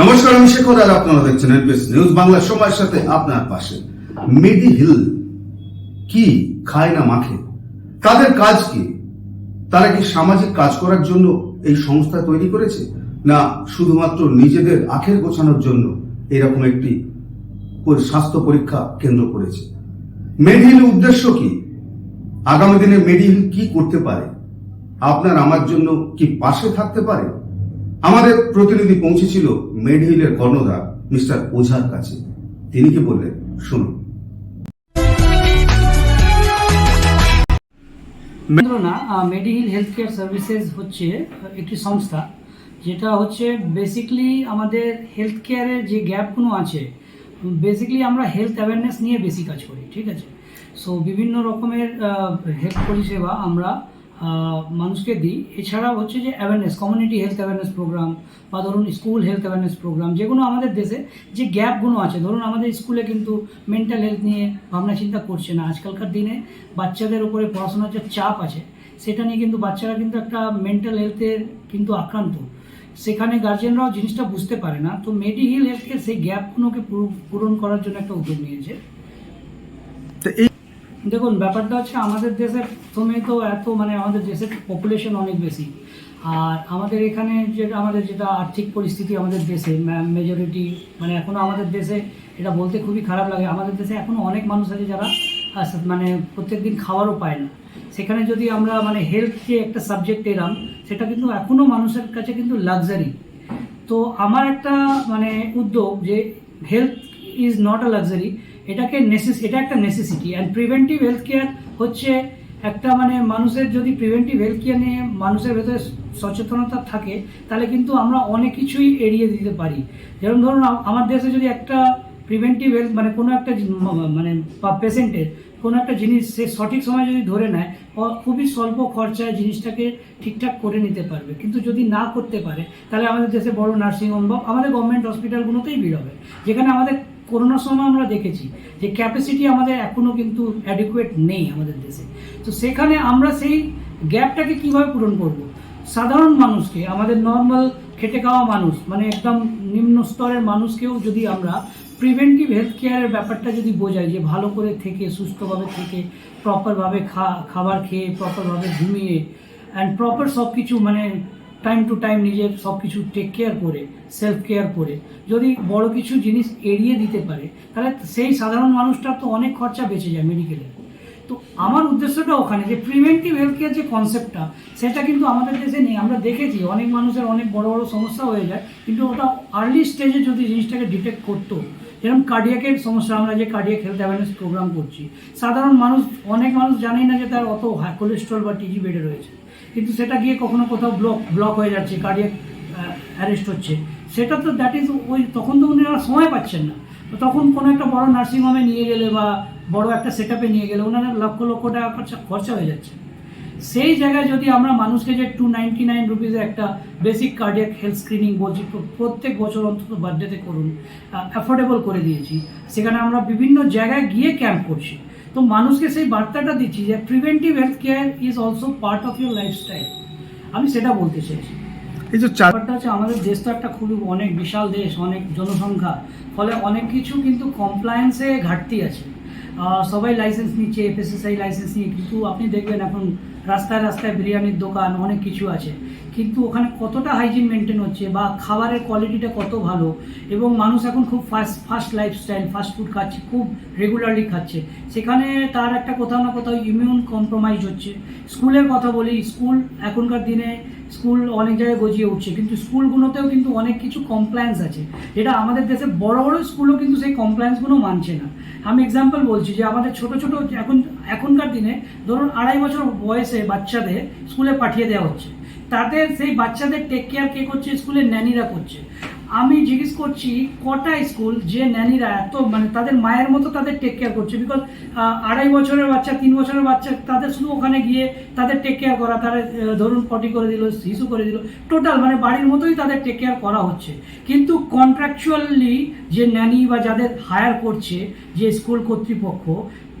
নমস্কার, আমি শেখর আর আপনারা দেখছেন এনপিএস নিউজ বাংলা সময়ের সাথে আপনার পাশে। মেডি হিল কি খায় না মাখে? তাদের কাজ কি? তারা কি সামাজিক কাজ করার জন্য এই সংস্থা তৈরি করেছে? না শুধুমাত্র নিজেদের আখের গোছানোর জন্য এরকম একটি স্বাস্থ্য পরীক্ষা কেন্দ্র করেছে? মেডিহিল উদ্দেশ্য কি? আগামী দিনে মেডিহিল কি করতে পারে? আপনার আমার জন্য কি পাশে থাকতে পারে? আমাদের প্রতিনিধি পৌঁছেছিল মেডহিলের কর্ণধার মিস্টার ওঝার কাছে। তিনি কি বললেন? শুনুন। না মেডিহিল হেলথ কেয়ার সার্ভিসেস হচ্ছে একটি সংস্থা যেটা হচ্ছে বেসিকলি আমাদের হেলথ কেয়ারের যে গ্যাপগুলো আছে বেসিকলি আমরা হেলথ অ্যাওয়ারনেস নিয়ে বেশি কাজ করি, ঠিক আছে? সো বিভিন্ন রকমের হেলথ পরিষেবা আমরা মানুষকে দিই। এছাড়া হচ্ছে যে awareness community health awareness programme বা ধরুন স্কুল হেলথ অ্যাওয়ারনেস প্রোগ্রাম যেগুলো আমাদের দেশে যে গ্যাপগুলো আছে, ধরুন আমাদের স্কুলে কিন্তু মেন্টাল হেলথ নিয়ে ভাবনা চিন্তা করছে না। আজকালকার দিনে বাচ্চাদের উপরে পড়াশোনার যে চাপ আছে, সেটা নিয়ে কিন্তু বাচ্চারা কিন্তু একটা মেন্টাল হেলথের কিন্তু আক্রান্ত। সেখানে গার্জেনরাও জিনিসটা বুঝতে পারে না। তো মেডিহিল হেলথকে সেই গ্যাপগুলোকে পূরণ করার জন্য একটা উদ্যোগ নিয়েছে। দেখুন, ব্যাপারটা হচ্ছে আমাদের দেশের প্রথমে তো এত মানে আমাদের দেশের পপুলেশন অনেক বেশি। আর আমাদের এখানে যে আমাদের যেটা আর্থিক পরিস্থিতি আমাদের দেশে মেজরিটি মানে এখনও আমাদের দেশে এটা বলতে খুবই খারাপ লাগে। আমাদের দেশে এখনও অনেক মানুষ আছে যারা মানে প্রত্যেকদিন খাওয়ারও পায় না। সেখানে যদি আমরা মানে হেলথকে একটা সাবজেক্ট এলাম, সেটা কিন্তু এখনও মানুষের কাছে কিন্তু লাক্সারি তো আমার একটা মানে উদ্যোগ যে health is not a luxury এটাকে নেসেস এটা একটা necessity and preventive health care হচ্ছে একটা মানে মানুষের যদি প্রিভেন্টিভ হেলথ কেয়ার নিয়ে মানুষের ভেতরে সচেতনতা থাকে, তাহলে কিন্তু আমরা অনেক কিছুই এড়িয়ে দিতে পারি। যেমন ধরুন আমার দেশে যদি একটা প্রিভেন্টিভ হেলথ মানে কোনো একটা মানে পেশেন্টের কোনো একটা জিনিস সে সঠিক সময় যদি ধরে নেয় খুবই স্বল্প খরচায় জিনিসটাকে ঠিকঠাক করে নিতে পারবে। কিন্তু যদি না করতে পারে, তাহলে আমাদের দেশে বড় নার্সিংহোম বা আমাদের গভর্নমেন্ট হসপিটালগুলোতেই ভিড় হবে। যেখানে আমাদের করোনার সময় আমরা দেখেছি যে ক্যাপাসিটি আমাদের এখনও কিন্তু অ্যাডিকুয়েট নেই আমাদের দেশে। তো সেখানে আমরা সেই গ্যাপটাকে কীভাবে পূরণ করব? সাধারণ মানুষকে, আমাদের নর্মাল খেটে খাওয়া মানুষ মানে একদম নিম্ন স্তরের মানুষকেও যদি আমরা প্রিভেন্টিভ হেলথ কেয়ারের ব্যাপারটা যদি বোঝাই, যে ভালো করে থেকে, সুস্থভাবে থেকে প্রপারভাবে খা, খাবার খেয়ে প্রপারভাবে ঘুমিয়ে অ্যান্ড প্রপার সব কিছু মানে টাইম টু টাইম নিজের সব কিছু টেক কেয়ার করে সেলফ কেয়ার করে। যদি বড় কিছু জিনিস এড়িয়ে দিতে পারে, তাহলে সেই সাধারণ মানুষটার তো অনেক খরচা বেঁচে যায় মেডিকেলে তো আমার উদ্দেশ্যটা ওখানে যে প্রিভেন্টিভ হেলথ কেয়ার যে কনসেপ্টটা সেটা কিন্তু আমাদের দেশে নেই। আমরা দেখেছি অনেক মানুষের অনেক বড় বড় সমস্যা হয়ে যায়, কিন্তু ওটা আর্লি স্টেজে যদি জিনিসটাকে ডিটেক্ট করতো, যেরকম কার্ডিয়াকের সমস্যা, আমরা যে কার্ডিয়াক হেলথ অ্যাওয়ারনেস প্রোগ্রাম করছি, সাধারণ মানুষ, অনেক মানুষ জানেই না যে তার অত হাই কোলেস্ট্রল বা টিজি বেড়ে রয়েছে। কিন্তু সেটা গিয়ে কখনো কোথাও ব্লক ব্লক হয়ে যাচ্ছে কার্ডিয়াক অ্যারেস্ট হচ্ছে। সেটা তো দ্যাট ইজ ওই তখন তো উনি আর সময় পাচ্ছেন না। তো তখন কোনো একটা বড় নার্সিংহোমে নিয়ে গেলে বা বড় একটা সেট নিয়ে গেলে ওনারা লক্ষ লক্ষ টাকা খরচা খরচা হয়ে যাচ্ছে। সেই জায়গায় যদি আমরা মানুষকে যে টু নাইনটি নাইন রুপিজে একটা বেসিক কার্ডিয়াক হেলথ স্ক্রিনিং বলছি প্রত্যেক বছর অন্তত বার্থডেতে করুন অ্যাফোর্ডেবল করে দিয়েছি। সেখানে আমরা বিভিন্ন জায়গায় গিয়ে ক্যাম্প করছি। তো মানুষকে সেই বার্তাটা দিচ্ছি যে preventive health care is also part of your lifestyle আমি সেটা বলতে চাইছি। এই যে চারটা ব্যাপারটা হচ্ছে আমাদের দেশ তো একটা খুবই অনেক বিশাল দেশ অনেক জনসংখ্যা ফলে অনেক কিছু কিন্তু কমপ্লায়েন্সে ঘাটতি আছে। সবাই লাইসেন্স নিচ্ছে এফএসএসআই লাইসেন্স নিয়ে কিন্তু আপনি দেখবেন এখন রাস্তায় রাস্তায় বিরিয়ানির দোকান, অনেক কিছু আছে। কিন্তু ওখানে কতটা হাইজিন মেনটেন হচ্ছে বা খাবারের কোয়ালিটিটা কত ভালো? এবং মানুষ এখন খুব fast fast lifestyle fast food খাচ্ছে, খুব রেগুলারলি খাচ্ছে। সেখানে তার একটা কোথাও না কোথাও ইমিউন কম্প্রোমাইজ হচ্ছে। স্কুলের কথা বলি, স্কুল এখনকার দিনে স্কুল অনেক জায়গায় গজিয়ে উঠছে। কিন্তু স্কুলগুলোতেও কিন্তু অনেক কিছু কমপ্লায়েন্স আছে। যেটা আমাদের দেশে বড় বড় স্কুলও কিন্তু সেই কমপ্লায়েন্সগুলো মানছে না। আমি এক্সাম্পল বলছি যে আমাদের ছোট ছোট এখন, এখনকার দিনে ধরুন আড়াই বছর বয়সে বাচ্চাদের স্কুলে পাঠিয়ে দেওয়া হচ্ছে। তাদের সেই বাচ্চাদের টেক কেয়ার কে করছে? স্কুলের ন্যানিরা করছে। আমি জিজ্ঞেস করছি, কটা স্কুল যে ন্যানিরা এত মানে তাদের মায়ের মতো তাদের টেক কেয়ার করছে? বিকজ আড়াই বছরের বাচ্চা, তিন বছরের বাচ্চা, তাদের শুধু ওখানে গিয়ে তাদের টেক কেয়ার করা, তারা ধরুন পটি করে দিল, শিশু করে দিল টোটাল মানে বাড়ির মতোই তাদের টেক কেয়ার করা হচ্ছে। কিন্তু কন্ট্রাকচুয়ালি যে ন্যানি বা যাদের হায়ার করছে, যে স্কুল কর্তৃপক্ষ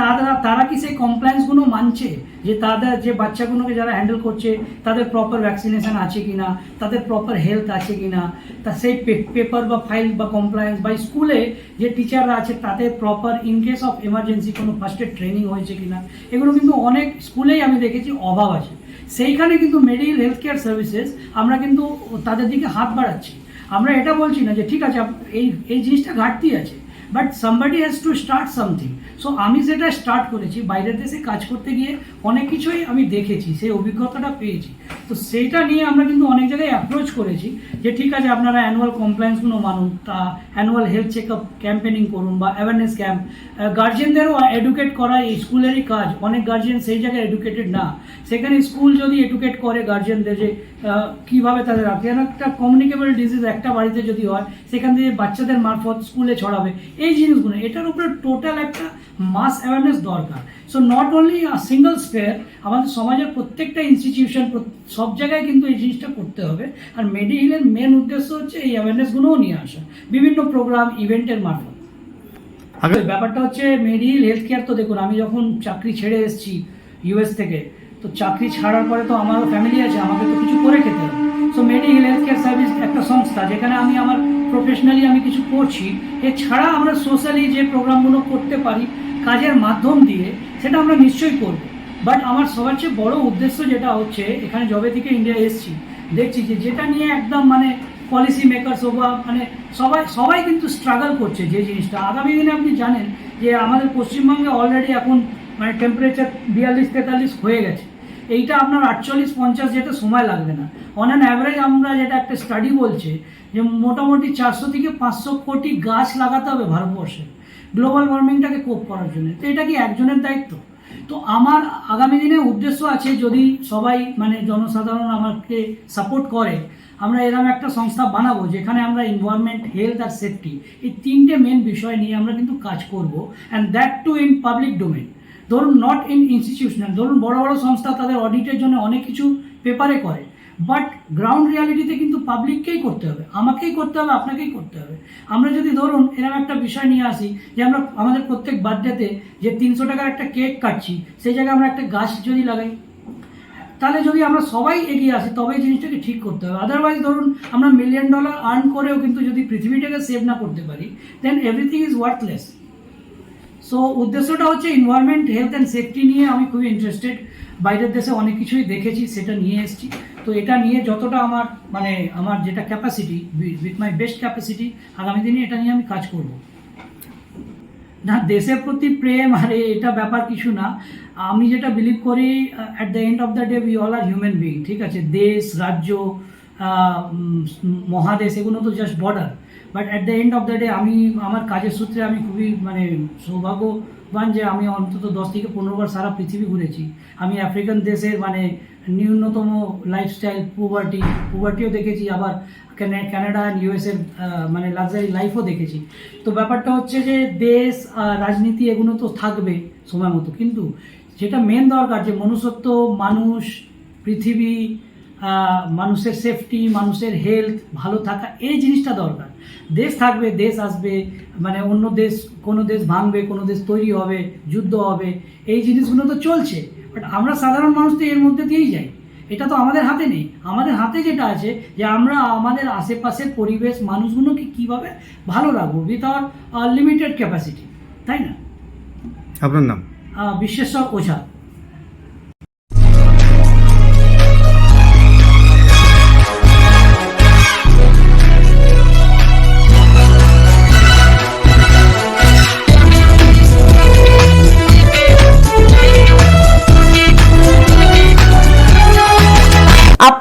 তারা তারা কি সেই কমপ্লায়েন্সগুলো মানছে? যে তাদের, যে বাচ্চাগুলোকে যারা হ্যান্ডেল করছে, তাদের প্রপার ভ্যাকসিনেশন আছে কি না তাদের প্রপার হেলথ আছে কি না তা সেই পেপার বা ফাইল বা কমপ্লায়েন্স বা স্কুলে যে টিচাররা আছে, তাদের proper in case of emergency কোনো ফার্স্ট এড ট্রেনিং হয়েছে কি না এগুলো কিন্তু অনেক স্কুলেই আমি দেখেছি অভাব আছে। সেইখানে কিন্তু মেডিকেল হেলথ কেয়ার সার্ভিসেস আমরা কিন্তু তাদের দিকে হাত বাড়াচ্ছি। আমরা এটা বলছি না যে, ঠিক আছে এই এই জিনিসটা ঘাটতি আছে। But somebody has to start something so আমি সেটা স্টার্ট করেছি, বাইরের দেশে কাজ করতে গিয়ে অনেক কিছুই আমি দেখেছি, সেই অভিজ্ঞতাটা পেয়েছি। তো সেইটা নিয়ে আমরা কিন্তু অনেক জায়গায় অ্যাপ্রোচ করেছি যে, ঠিক আছে, আপনারা অ্যানুয়াল কমপ্লায়েন্সগুলো মানুন, তা annual health check up campaigning করুন বা অ্যাওয়ারনেস ক্যাম্প গার্জেনদেরও এডুকেট করা এই স্কুলেরই কাজ। অনেক গার্জিয়ান সেই জায়গায় এডুকেটেড না। সেখানে স্কুল যদি এডুকেট করে গার্জিয়ানদের যে কীভাবে তাদের রাখে একটা কমিউনিকেবল ডিজিজ একটা বাড়িতে যদি হয়, সেখান থেকে বাচ্চাদের মারফত স্কুলে ছড়াবে। এই জিনিসগুলো এটার উপরে টোটাল একটা মাস অ্যাওয়ারনেস দরকার। So not only single spare আমাদের সমাজের প্রত্যেকটা ইনস্টিটিউশন সব জায়গায় কিন্তু এই জিনিসটা করতে হবে। আর মেডিহিলের মেন উদ্দেশ্য হচ্ছে এই অ্যাওয়ারনেসগুলোও নিয়ে আসা বিভিন্ন প্রোগ্রাম ইভেন্টের আগে ব্যাপারটা হচ্ছে মেডিকেল হেলথ কেয়ার তো দেখুন আমি যখন চাকরি ছেড়ে এসেছি ইউএস থেকে তো চাকরি ছাড়ার পরে তো আমারও ফ্যামিলি আছে আমাকে তো কিছু করে খেতে হবে। মেডিকেল হেলথ কেয়ার সার্ভিস একটা সংস্থা, যেখানে আমি আমার প্রফেশনালি আমি কিছু করছি। এছাড়া আমরা সোশ্যালি যে প্রোগ্রামগুলো করতে পারি কাজের মাধ্যম দিয়ে, সেটা আমরা নিশ্চয়ই করব। বাট আমার সবার চেয়ে বড় উদ্দেশ্য যেটা হচ্ছে, এখানে জবে থেকে ইন্ডিয়া এসেছি। দেখছি যে যেটা নিয়ে একদম মানে পলিসি মেকার্স বা মানে সবাই সবাই কিন্তু স্ট্রাগল করছে যে জিনিসটা। আগামী দিনে আপনি জানেন যে আমাদের পশ্চিমবঙ্গে অলরেডি এখন মানে টেম্পারেচার বিয়াল্লিশ তেতাল্লিশ হয়ে গেছে। এইটা আপনার আটচল্লিশ পঞ্চাশ যেতে সময় লাগবে না। অন অ্যান অ্যাভারেজ আমরা যেটা একটা স্টাডি বলছে, যে মোটামুটি চারশো থেকে পাঁচশো কোটি গাছ লাগাতে হবে ভারতবর্ষে। গ্লোবাল ওয়ার্মিংটাকে কোপ করার জন্য। তো এটা কি একজনের দায়িত্ব? তো আমার আগামী দিনে উদ্দেশ্য আছে, যদি সবাই মানে জনসাধারণ আমাকে সাপোর্ট করে, আমরা এরকম একটা সংস্থা বানাবো, যেখানে আমরা এনভায়রনমেন্ট হেলথ আর সেফটি এই তিনটে মেন বিষয় নিয়ে আমরা কিন্তু কাজ করব and that too in public domain ধরুন নট ইন ইনস্টিটিউশনাল ধরুন বড় বড় সংস্থা তাদের অডিটের জন্য অনেক কিছু পেপারে করে বাট গ্রাউন্ড রিয়ালিটিতে কিন্তু পাবলিককেই করতে হবে? আমাকেই করতে হবে, আপনাকেই করতে হবে। আমরা যদি ধরুন এরকম একটা বিষয় নিয়ে আসি, যে আমরা আমাদের প্রত্যেক বার্থডেতে যে তিনশো টাকার একটা কেক কাটছি, সেই জায়গায় আমরা একটা গাছ যদি লাগাই, তাহলে যদি আমরা সবাই এগিয়ে আসি তবে এই জিনিসটাকে ঠিক করতে হবে। আদারওয়াইজ ধরুন আমরা মিলিয়ন ডলার আর্ন করেও কিন্তু যদি পৃথিবীটাকে সেভ না করতে পারি then everything is worthless so উদ্দেশ্যটা হচ্ছে এনভায়রনমেন্ট হেলথ অ্যান্ড সেফটি নিয়ে আমি খুবই ইন্টারেস্টেড বাইরের দেশে অনেক কিছুই দেখেছি, সেটা নিয়ে এসেছি। তো এটা নিয়ে যতটা আমার মানে আমার যেটা capacity with my best capacity আগামী দিনে এটা নিয়ে আমি কাজ করব। না, দেশের প্রতি প্রেম আরে এটা ব্যাপার কিছু না। আমি যেটা বিলিভ করি at the end of the day we all are human being ঠিক আছে? দেশ, রাজ্য মহাদেশ, এগুলো তো just border but at the end of the day আমি, আমার কাজের সূত্রে আমি খুবই মানে সৌভাগ্যবান যে আমি অন্তত দশ থেকে পনেরো বার সারা পৃথিবী ঘুরেছি। আমি আফ্রিকান দেশের মানে ন্যূনতম লাইফস্টাইল পুভার্টি পুভার্টিও দেখেছি, আবার ক্যানে- কানাডা অ্যান্ড ইউএসের মানে লাক্সারি লাইফও দেখেছি। তো ব্যাপারটা হচ্ছে যে, দেশ রাজনীতি এগুলো তো থাকবে সময় মতো। কিন্তু যেটা মেন দরকার যে, মনুষ্যত্ব, মানুষ, পৃথিবী মানুষের সেফটি মানুষের হেলথ ভালো থাকা, এই জিনিসটা দরকার। দেশ থাকবে দেশ আসবে মানে অন্য দেশ কোনো দেশ ভাঙবে কোনো দেশ তৈরি হবে যুদ্ধ হবে এই জিনিসগুলো তো চলছে। বাট আমরা সাধারণ মানুষ তো এর মধ্যে দিয়েই যাই। এটা তো আমাদের হাতে নেই। আমাদের হাতে যেটা আছে যে আমরা আমাদের আশেপাশের পরিবেশ মানুষগুলোকে কীভাবে ভালো রাখব উইথ আওয়ার লিমিটেড ক্যাপাসিটি তাই না? আপনার নাম? বিশ্বেশ্বর ওঝা।